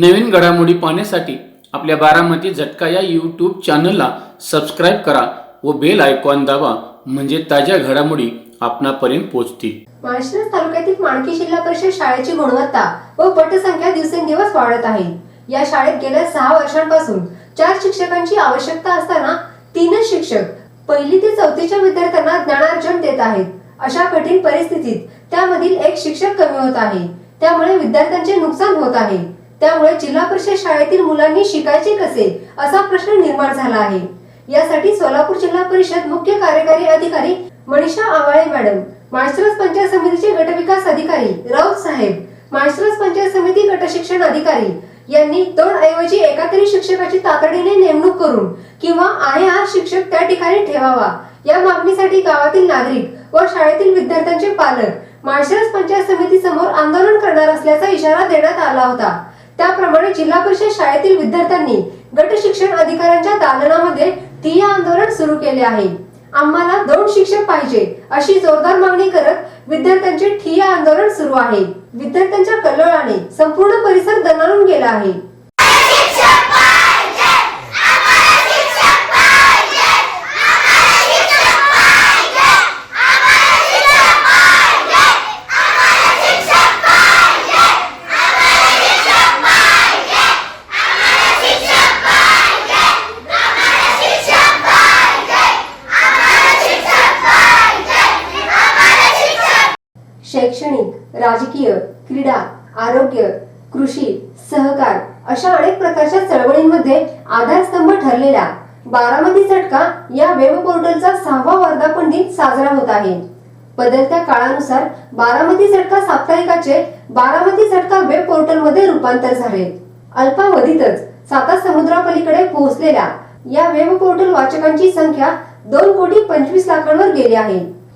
नवीन घडामोडी पाहण्यासाठी आपल्या बारामती झटका या यूट्यूब चॅनलला सबस्क्राईब करा व बेल आयकॉन दाबा म्हणजे ताज्या घडामोडी आपणापर्यंत पोहोचतील. माळशिरस तालुक्यातील माणकी जिल्हा परिषद शाळेची गुणवत्ता व पटसंख्या दिवसेंदिवस वाढत आहे. या शाळेत गेल्या सहा वर्षांपासून चार शिक्षकांची आवश्यकता असताना तीनच शिक्षक पहिली ते चौथीच्या विद्यार्थ्यांना ज्ञानार्जन देत आहेत. अशा कठीण परिस्थितीत त्यामधील एक शिक्षक कमी होत आहे. त्यामुळे विद्यार्थ्यांचे नुकसान होत आहे. त्यामुळे जिल्हा परिषद शाळेतील मुलांनी शिकायचे कसे असा प्रश्न निर्माण झाला आहे. यासाठी सोलापूर जिल्हा परिषद मुख्य कार्यकारी अधिकारी मनीषा आवाळे मॅडम माळशिरस पंचायत समितीचे गटविकास अधिकारी राऊत साहेब माळशिरस पंचायत समिती गट शिक्षण अधिकारी यांनी दोन ऐवजी एका तरी शिक्षकाची तातडीने नेमणूक करून किंवा आहे हा शिक्षक त्या ठिकाणी ठेवावा या मागणीसाठी गावातील नागरिक व शाळेतील विद्यार्थ्यांचे पालक माळशिरस पंचायत समिती समोर आंदोलन करणार असल्याचा इशारा देण्यात आला होता. त्याप्रमाणे जिल्हा परिषद शाळेतील विद्यार्थ्यांनी गट शिक्षण अधिकाऱ्यांच्या दालनामध्ये ठिय्या आंदोलन सुरू केले आहे. आम्हाला दोन शिक्षक पाहिजे अशी जोरदार मागणी करत विद्यार्थ्यांचे ठिय्या आंदोलन सुरू आहे. विद्यार्थ्यांच्या कल्लोळाने संपूर्ण परिसर दणाणून गेला आहे. शैक्षणिक राजकीय क्रीडा आरोग्य कृषी सहकार अशा अनेक प्रकारच्या चळवळींमध्ये आधारस्तंभ ठरलेला बारामती झटका या वेब पोर्टलचा सहावा वर्धापन दिन साजरा होत आहे. बदलत्या काळानुसार बारामती झटका साप्ताहिकाचे बारामती झटका वेब पोर्टलमध्ये रूपांतर झाले. अल्पावधीतच साता समुद्रापलीकडे पोहोचलेल्या या वेब पोर्टल वाचकांची संख्या दोन कोटी पंचवीस लाखांवर गेली आहे.